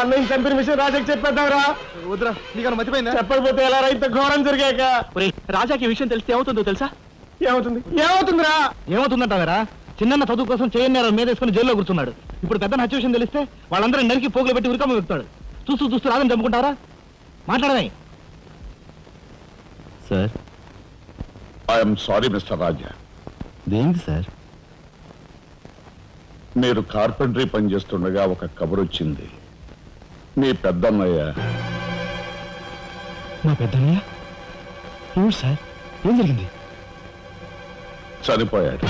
అన్నయ్య చంపిన విషయం రాజాకి చెప్పేద్దాంరా. వద్దురా నీకన్నా మర్చిపోయిందా చెప్పకపోతే ఎలా రా ఇంత ఘోరం జరిగాక? రాజాకి విషయం తెలిస్తే ఏమవుతుందో తెలుసా? ఏమవుతుంది? ఏమవుతుందిరా? ఏమవుతుందంటావరా? చిన్న చదువు కోసం చేయన్నారు మీద వేసుకుని జైల్లో కూర్చున్నాడు. ఇప్పుడు పెద్ద హత్య విషయం తెలిస్తే వాళ్ళందరూ నరికి పోగులు పెట్టి ఉరికమ్మ వెళ్తాడు చూస్తూ చూస్తూ రాదని చంపుకుంటారా మాట్లాడమే sir. I'm sorry mister Raja. దేనికి సార్? మీరు కార్పెంటరీ పని చేస్తుండగా ఒక కబురు వచ్చింది. మీ పెద్దన్నయ్య. మా పెద్దన్నయ్య? ఎవరు సార్? ఏం జరిగింది? చనిపోయాడు.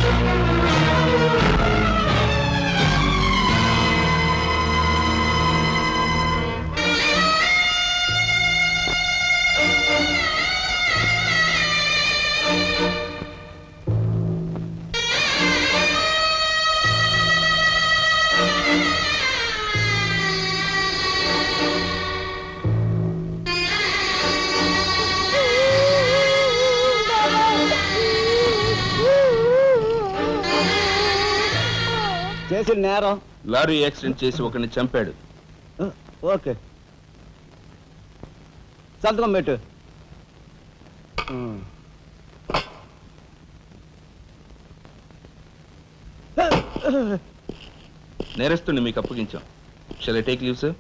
చేసిన నేరం? లారీ యాక్సిడెంట్ చేసి ఒకరిని చంపాడు. ఓకే. సంతకం పెట్టు. నేరస్తుని మీకు అప్పగించాం. Shall take leave sir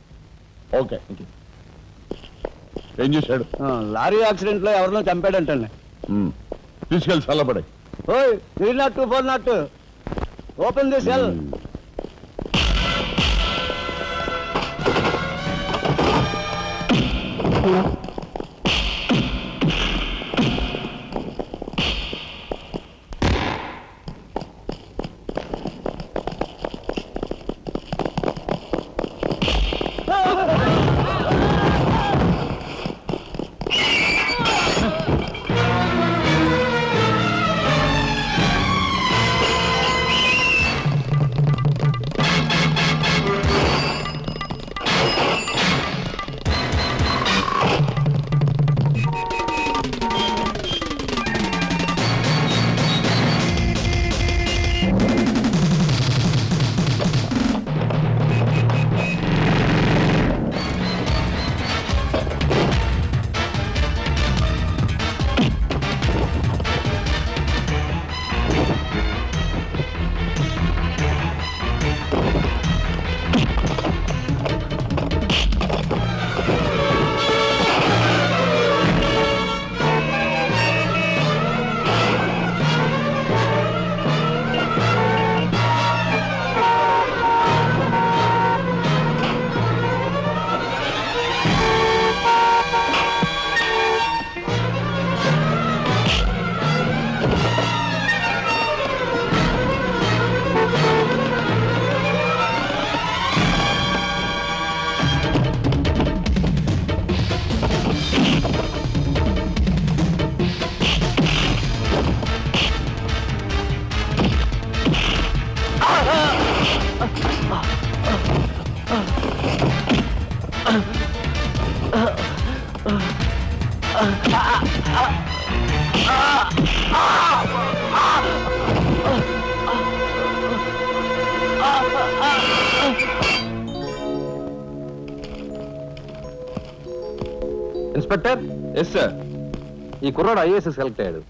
okay ఏం చేశాడు? లారీ యాక్సిడెంట్లో ఎవరినో చంపాడంటండి. తీసుకెళ్ళి చల్లబడే. ఓయ్ three nought two four nought open the cell Inspector yes sir ఈ కుర్రాడు ఐఏఎస్ సెలెక్ట్ అయ్యాడు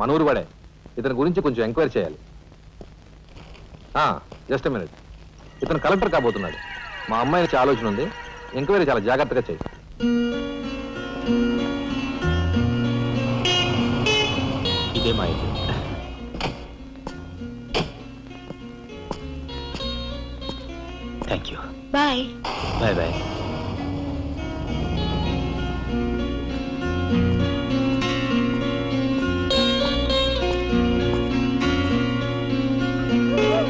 మన ఊరు వాడే. ఇతని గురించి కొంచెం ఎంక్వైరీ చేయాలి. జస్ట్ మినిట్ ఇతను కలెక్టర్ కాబోతున్నాడు. మా అమ్మాయి నుంచి ఆలోచన ఉంది. ఎంక్వైరీ చాలా జాగ్రత్తగా చేయి. ఇదే మా thank you bye bye bye Ha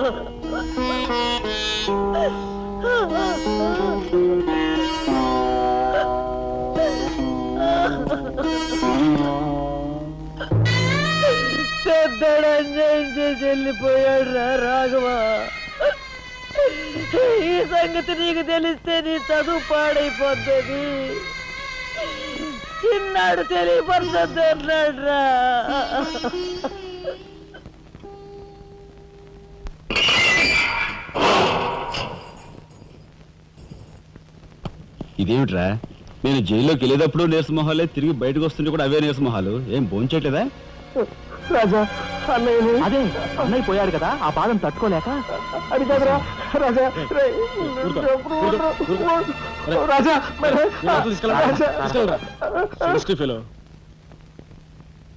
ha ha. వెళ్ళిపోయాడు రా రాఘవ. ఈ సంగతి నీకు తెలిస్తే నీ చదువు పాడైపోతుంది చిన్నాడు తెలియపడుతుంది అన్నాడు ఇదేమిట్రా? నేను జైల్లోకి వెళ్ళేటప్పుడు నీరసమొహాలే తిరిగి బయటకు వస్తుంటే కూడా అవే నీరసమొహాలు. ఏం భోంచట్లేదా రాజా అన్నయ్యని. అదే అన్నయ్య పోయాడు కదా ఆ బాధను తట్టుకోలేక? అది కాదురా రాజా రే, రాజా మరి రాజా.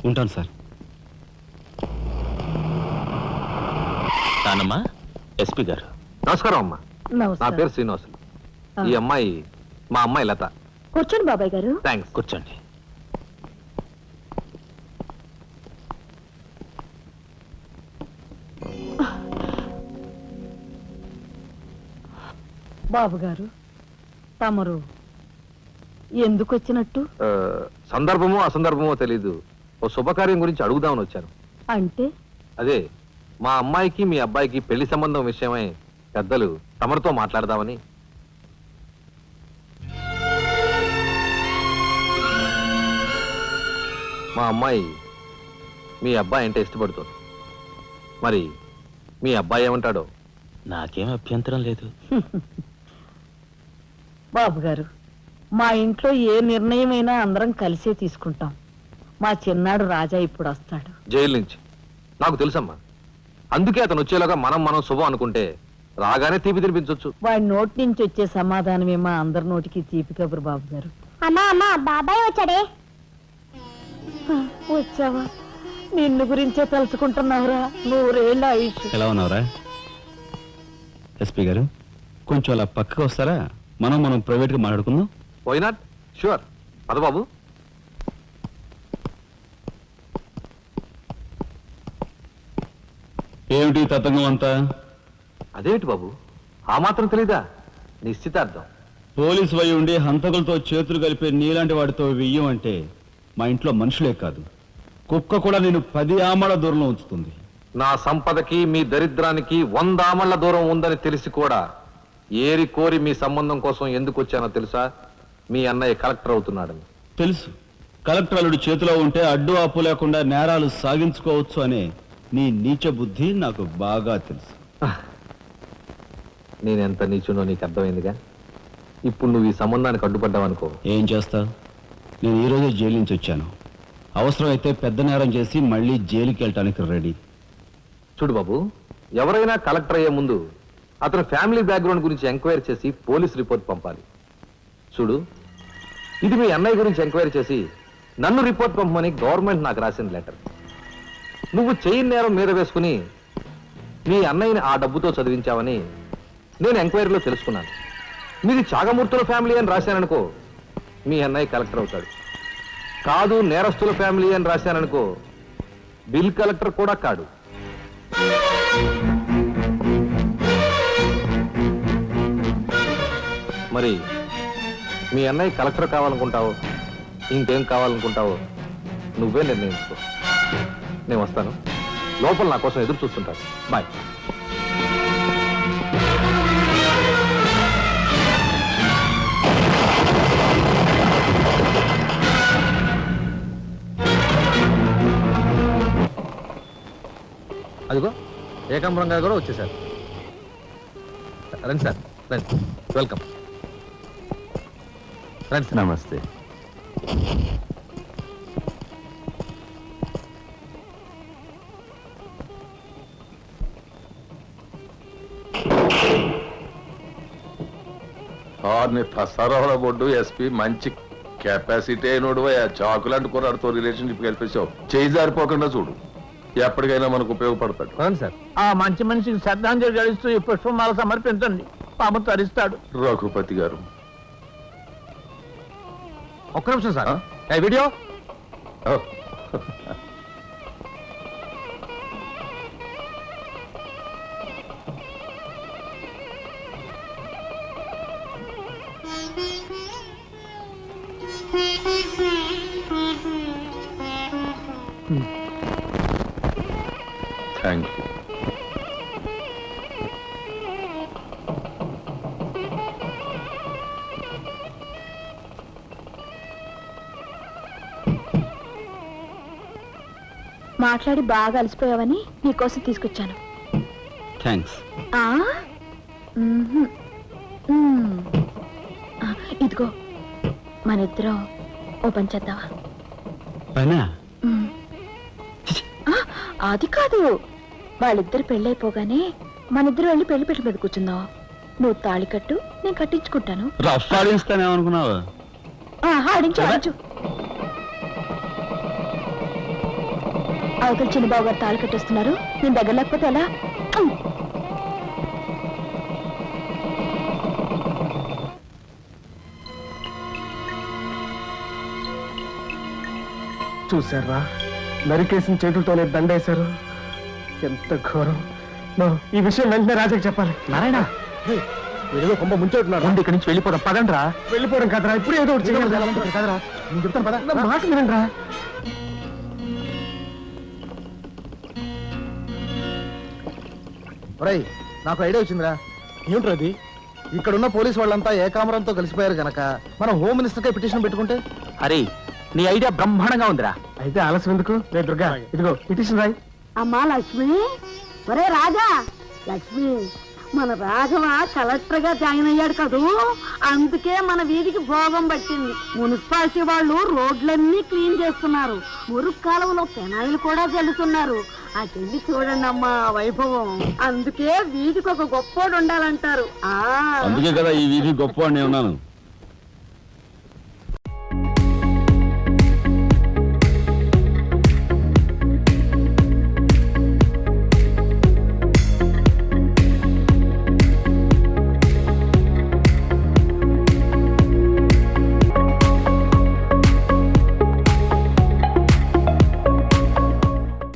ఉంటాను సార్. నానమ్మా ఎస్పీ గారు. నమస్కారం అమ్మా. నా నమస్కారం పేరు శ్రీనివాసులు. ఈ అమ్మాయి మా అమ్మాయి లత. కూర్చోండి బాబాయ్ గారు. థ్యాంక్స్ కూర్చోండి. బాబు గారు తమరు ఎందుకు వచ్చినట్టు ఆ, సందర్భమో అసందర్భమో తెలీదు. ఓ శుభకార్యం గురించి అడుగుదామని వచ్చాను. అంటే? అదే మా అమ్మాయికి మీ అబ్బాయికి పెళ్ళి సంబంధం విషయమై పెద్దలు తమరితో మాట్లాడదామని. మా అమ్మాయి మీ అబ్బాయి అంటే ఇష్టపడుతుంది. మరి మీ అబ్బాయి ఏమంటాడో? నాకేం అభ్యంతరం లేదు. బాబు గారు మా ఇంట్లో ఏ నిర్ణయమైనా అందరం కలిసే తీసుకుంటాం. మా చిన్నాడు రాజా ఇప్పుడు వస్తాడు. జైలు నుంచి. నాకు తెలుసమ్మా. అందుకే అతను వచ్చేలాగా మనం మనం శుభం అనుకుంటే రాగానే తీపి తినిపించవచ్చు వాడి నోటి నుంచి వచ్చే సమాధానమే మా అందరి నోటికి తీపి కబురు బాబు గారు అమ్మా అమ్మా బాబాయ్ వచ్చాడే. వచ్చావా? నిన్ను గురించే తలుచుకుంటున్నావురా. నూరేళ్ళ ఆయుష్. ఎలా ఉన్నావురా? ఎస్పీ గారు కొంచెం అలా పక్కకు వస్తారా? మనం మనం ప్రైవేట్గా మాట్లాడుకుందాం. వై నాట్ షూర్ పదబాబు ఏమిటి ఈ తతంగం అంతా? అదేమిటి బాబు? ఆ మాత్రం తెలీదా? నిశ్చితార్థం. పోలీసు వై ఉండి హంతకులతో చేతులు కలిపే నీలాంటి వాడితో వెయ్యం అంటే మా ఇంట్లో మనుషులే కాదు. కుక్క కూడా నేను పది ఆమల దూరంలో ఉంచుతుంది. నా సంపదకి మీ దరిద్రానికి వంద ఆమళ్ళ దూరం ఉందని తెలిసి కూడా ఏరి కోరి మీ సంబంధం కోసం ఎందుకు వచ్చానో తెలుసా? మీ అన్నయ్య కలెక్టర్ అవుతున్నాడని. తెలుసు. కలెక్టర్ అల్లుడు చేతిలో ఉంటే అడ్డు ఆపు లేకుండా నేరాలు సాగించుకోవచ్చు అనే నీ నీచ బుద్ధి నాకు బాగా తెలుసు. నేనెంత నీచునో నీకు అర్థమైందిగా? ఇప్పుడు నువ్వు ఈ సంబంధానికి అడ్డుపడ్డావనుకో. ఏం చేస్తావు నేను ఈ రోజే జైలు నుంచి వచ్చాను. అవసరమైతే పెద్ద నేరం చేసి మళ్ళీ జైలుకి వెళ్ళటానికి రెడీ. చూడు బాబు ఎవరైనా కలెక్టర్ అయ్యే ముందు అతను ఫ్యామిలీ బ్యాక్గ్రౌండ్ గురించి ఎంక్వైరీ చేసి పోలీస్ రిపోర్ట్ పంపాలి. చూడు ఇది మీ అన్నయ్య గురించి ఎంక్వైరీ చేసి నన్ను రిపోర్ట్ పంపమని గవర్నమెంట్ నాకు రాసిన లెటర్. నువ్వు చెయ్యి నేరం మీద వేసుకుని మీ అన్నయ్యని ఆ డబ్బుతో చదివించావని నేను ఎంక్వైరీలో తెలుసుకున్నాను. మీది చాగమూర్తుల ఫ్యామిలీ అని రాశాననుకో మీ అన్నయ్య కలెక్టర్ అవుతాడు. కాదు నేరస్తుల ఫ్యామిలీ అని రాశాననుకో బిల్ కలెక్టర్ కూడా కాడు. మరి మీ అన్నయ్య కలెక్టర్ కావాలనుకుంటావు ఇంకేం కావాలనుకుంటావు నువ్వే నిర్ణయించుకో. నేను వస్తాను. లోపల నా కోసం ఎదురు చూస్తుంటాను. బాయ్ అదిగో ఏకాంబరంగా కూడా వచ్చేసారు. రండి సార్ రండి. వెల్కమ్ రండి సార్. నమస్తే. ఆర్ని తసారాల బొడ్డు ఎస్పీ మంచి కెపాసిటీ అయినోడు చాకు లాంటి కుర్రాడితో రిలేషన్షిప్ కలిపేసావు చేయి జారిపోకుండా చూడు. ఎప్పటికైనా మనకు ఉపయోగపడతాడు. సార్. ఆ మంచి మనిషికి శ్రద్ధాంజలి గడిస్తూ ఈ పుష్పమాల సమర్పించండి. పాపం తరిస్తాడు. రఘుపతి గారు ఒక్క నిమిషం సార్. వీడియో? థ్యాంక్ యూ మాట్లాడి బాగా అలసిపోయావని నీకోసం తీసుకొచ్చాను. థ్యాంక్స్ ఆ? మ్మ్హ్. మ్మ్. ఆ, ఇదిగో మన ఇద్దరం ఓ పని? చేద్దావా పైనా మ్మ్. ఆ, అది కాదు. వాళ్ళిద్దరు పెళ్ళైపోగానే మన ఇద్దరు వెళ్ళి పెళ్ళి పెట్టు మీద కూర్చుందాం. నువ్వు తాళి కట్టు నేను కట్టించుకుంటాను. రఫ్ ఆడిస్తానేమనుకున్నావా ఆ, ఆడించు ఆడించు. అవతల చిన్నబాబు గారు తాళి కట్టేస్తున్నారు. నేను దగ్గర లేకపోతే ఎలా. చూసారా నరికేసిన చేతులతోనే దండేశారు. ఎంత ఘోరం. నో, ఈ విషయం వెంటనే రాజాకి చెప్పాలి. నారాయణ! వీడియో కొంప ముంచెట్టున్నాడు. ముందు ఇక్కడి నుంచి వెళ్ళిపోదాం పదండ్రా. వెళ్ళిపోవడం కదరా ఇప్పుడు ఏదో ఒకటి చేయాలి. కదరా. నేను చెప్తాను పద. నా మాట వినండిరా. ఒరేయ్ నాకు ఐడియా వచ్చిందిరా. ఏమిట్రా అది? ఇక్కడున్న పోలీస్ వాళ్ళంతా ఏకామరంతో కలిసిపోయారు గనక మనం హోమ్ మినిస్టర్కే పిటిషన్ పెట్టుకుంటే? అరే నీ ఐడియా బ్రహ్మాండంగా ఉందిరా. అయితే ఆలస్యం ఎందుకు? రే దుర్గా ఇదిగో పిటిషన్ రాయి. అమ్మా లక్ష్మి ఒరే రాజా. లక్ష్మి మన రాఘవ కలెక్టర్గా జాయిన్ అయ్యాడు కదూ? అందుకే మన వీధికి భోగం పట్టింది. మున్సిపాలిటీ వాళ్ళు రోడ్లన్నీ క్లీన్ చేస్తున్నారు. మురుగు కాలంలో పెనాయిలు కూడా జల్లుతున్నారు. ఆ చెల్లి చూడండి అమ్మా వైభవం. అందుకే వీధికి ఒక గొప్పోడు ఉండాలంటారు. ఆ. అందుకే కదా ఈ వీధి గొప్ప ఉన్నాను